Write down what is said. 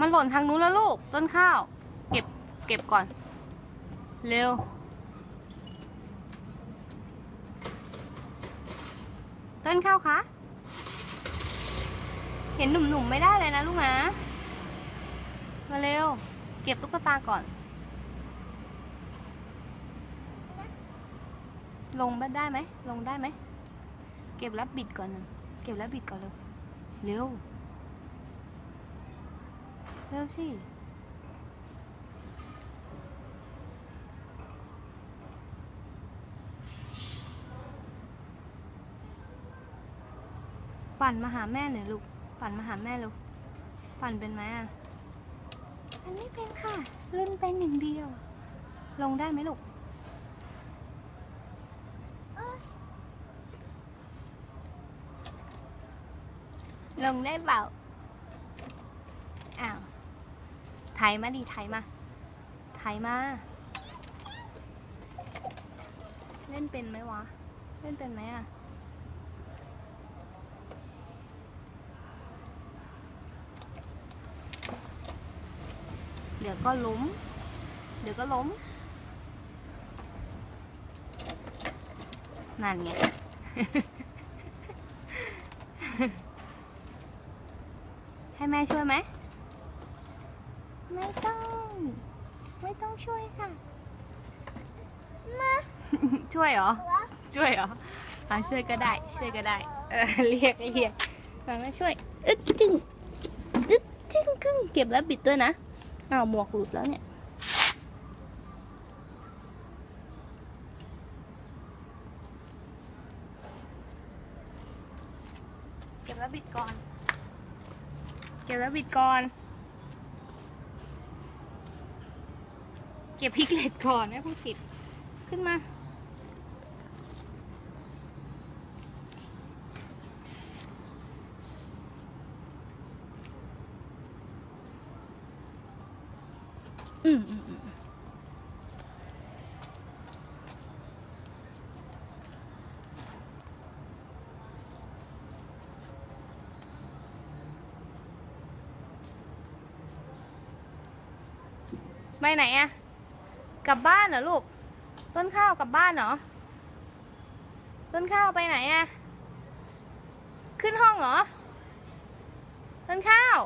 มันหล่นทางนู้นแล้วลูก ต้นข้าว เก็บ เก็บก่อน เร็ว ต้นข้าวคะ เห็นหนุ่มๆไม่ได้เลยนะลูกนะ มาเร็ว เก็บตุ๊กตาก่อน ลงบ้านได้ไหม ลงได้ไหม เก็บแล้วบิดก่อนนะเก็บแล้วบิดก่อนเร็ว เร็ว เร็วสิปั่นมาหาแม่หน่อยลูก ปั่นมาหาแม่ลูก ปั่นเป็นไหมอะอันนี้เป็นค่ะ รุ่นเป็นหนึ่งเดียว ลงได้ไหมลูกลงได้เปล่า อ้าว ไถมาดิไถมาไถมา เล่นเป็นไหมวะ เล่นเป็นไหมอะเดี๋ยวก็ล้ม เดี๋ยวก็ล้ม นั่นไง ให้แม่ช่วยไหม ไม่ต้อง ไม่ต้องช่วยค่ะช่วยเหรอ ช่วยเหรออะช่วยก็ได้ ช่วยก็ได้ เออเรียกเรียกมามาช่วย อึ๊กจึงอึ๊กจึงกึ้งเก็บแล้วบิดด้วยนะอ้าวหมวกหลุดแล้วเนี่ยเก็บแล้วบิดก่อน เก็บแล้วบิดก่อน เก็บพิกเลตก่อนไม่พูดผิด ขึ้นมา อืมอืมอืมไปไหนอะ กลับบ้านเหรอลูก ต้นข้าวกลับบ้านเหรอ ต้นข้าวไปไหนอะขึ้นห้องเหรอ ต้นข้าว